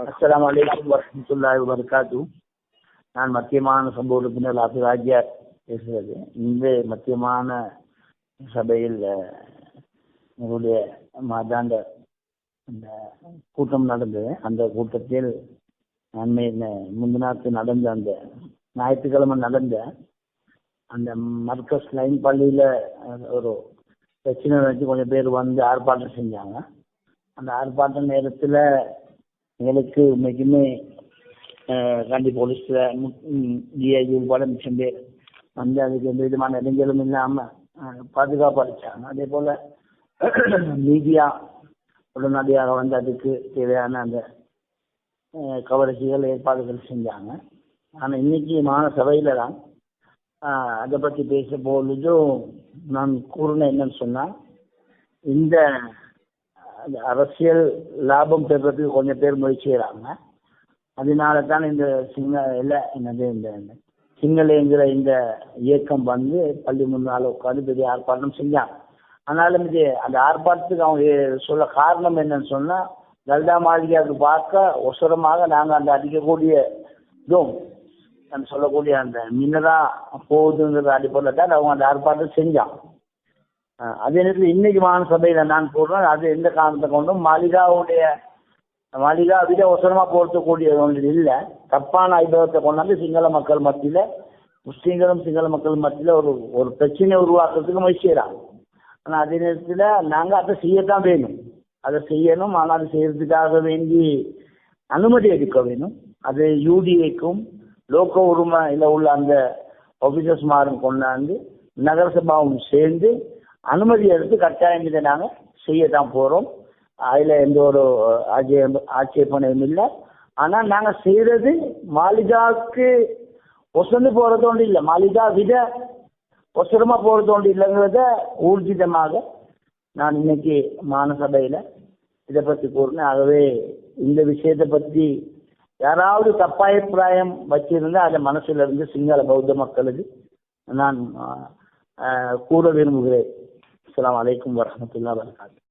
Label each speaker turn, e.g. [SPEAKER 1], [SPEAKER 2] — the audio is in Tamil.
[SPEAKER 1] அஸ்லாம் வலைக்கம் வரஹ்மத்துல்லாஹி வரகாத்து நான் மத்தியமான சம்பவ உறுப்பினர் லாபி பேசுகிறது இந்த மத்தியமான சபையில் உங்களுடைய மாதாண்ட அந்த கூட்டம் நடந்தது. அந்த கூட்டத்தில் நன்மை முந்தினாத்து நடந்த அந்த ஞாயிற்றுக்கிழமை நடந்த அந்த மர்கஸ் லைன் பள்ளியில் ஒரு பிரச்சனை வச்சு கொஞ்சம் பேர் வந்து ஆர்ப்பாட்டம் செஞ்சாங்க. அந்த ஆர்ப்பாட்ட நேரத்தில் எங்களுக்கு உண்மைக்குமே கண்டி காண்டி போலீஸில் டிஐஜி உட்பட மிச்சம் பேர் வந்து அதுக்கு எந்த விதமான இடைஞ்சலும் இல்லாமல் பாதுகாப்பு அளிச்சாங்க அதே போல் மீடியா உடனடியாக வந்து அதுக்கு தேவையான அந்த கவரேஜுகள் ஏற்பாடுகள் செஞ்சாங்க. ஆனால் இன்னைக்கு மாநசபையில தான் அதை பற்றி பேச பொழுதும் நான் கூறின என்னன்னு சொன்னால் இந்த அந்த அரசியல் லாபம் பெறுறதுக்கு கொஞ்சம் பேர் முயற்சி செய்கிறாங்க அதனால தான் இந்த சிங்க இல்லை என்னது இந்த இந்த சிங்களங்கிற இந்த இயக்கம் வந்து பள்ளி முன்னால் உட்காந்து பெரிய ஆர்ப்பாட்டம் செஞ்சாங்க. ஆனாலும் இது அந்த ஆர்ப்பாட்டத்துக்கு அவங்க சொல்ல காரணம் என்னன்னு சொன்னால் லலிதா மாளிகையாவுக்கு பார்க்க ஒசரமாக நாங்கள் அந்த அடிக்கக்கூடிய இதுவும் சொல்லக்கூடிய அந்த மின்னதான் போகுதுங்கிற அடிப்படையில் தான் அவங்க அந்த ஆர்ப்பாட்டம் செஞ்சான் அதே நேரத்தில் இன்னைக்கு மாநசபையில நான் போடுறேன். அது எந்த காரணத்தை கொண்டும் மாளிகாவுடைய மாளிகா விட ஒசரமா போர்த்தக்கூடிய ஒன்று இல்லை. தப்பான ஐபவத்தை கொண்டாந்து சிங்கள மக்கள் மத்தியில முஸ்லீம்களும் சிங்கள மக்கள் மத்தியில ஒரு ஒரு பிரச்சனை உருவாக்குறதுக்கு முயற்சி ஆனால் அதே நேரத்தில் நாங்கள் அதை செய்யத்தான் வேணும். அதை செய்யணும். ஆனால் அதை செய்யறதுக்காக வேண்டி அனுமதி எடுக்க வேணும். அது யூடிஏக்கும் லோக உரிமையில் உள்ள அந்த ஆஃபீஸர்ஸ் மாரும் கொண்டாந்து நகரசபாவும் சேர்ந்து அனுமதி எடுத்து கட்டாயம் இதை நாங்கள் செய்யத்தான் போகிறோம் அதில் எந்த ஒரு ஆட்சேப ஆட்சேபனையும் இல்லை. ஆனால் நாங்கள் செய்கிறது மாலிகாவுக்கு ஒசந்து போகிறது ஒன்று இல்லை. மாலிகா விட ஒசரமாக போகிறது ஒன்று இல்லைங்கிறத ஊர்ஜிதமாக நான் இன்னைக்கு மானசபையில் இதை பற்றி கூறினேன். ஆகவே இந்த விஷயத்தை பற்றி யாராவது தப்பாபிப்பிராயம் வச்சிருந்தா அதை மனசுல இருந்து சிங்கள பௌத்த மக்களுக்கு நான் கூற விரும்புகிறேன். அஸ்ஸலாமு அலைக்கும் வரஹ்மத்துல்லாஹி வபரகாத்துஹு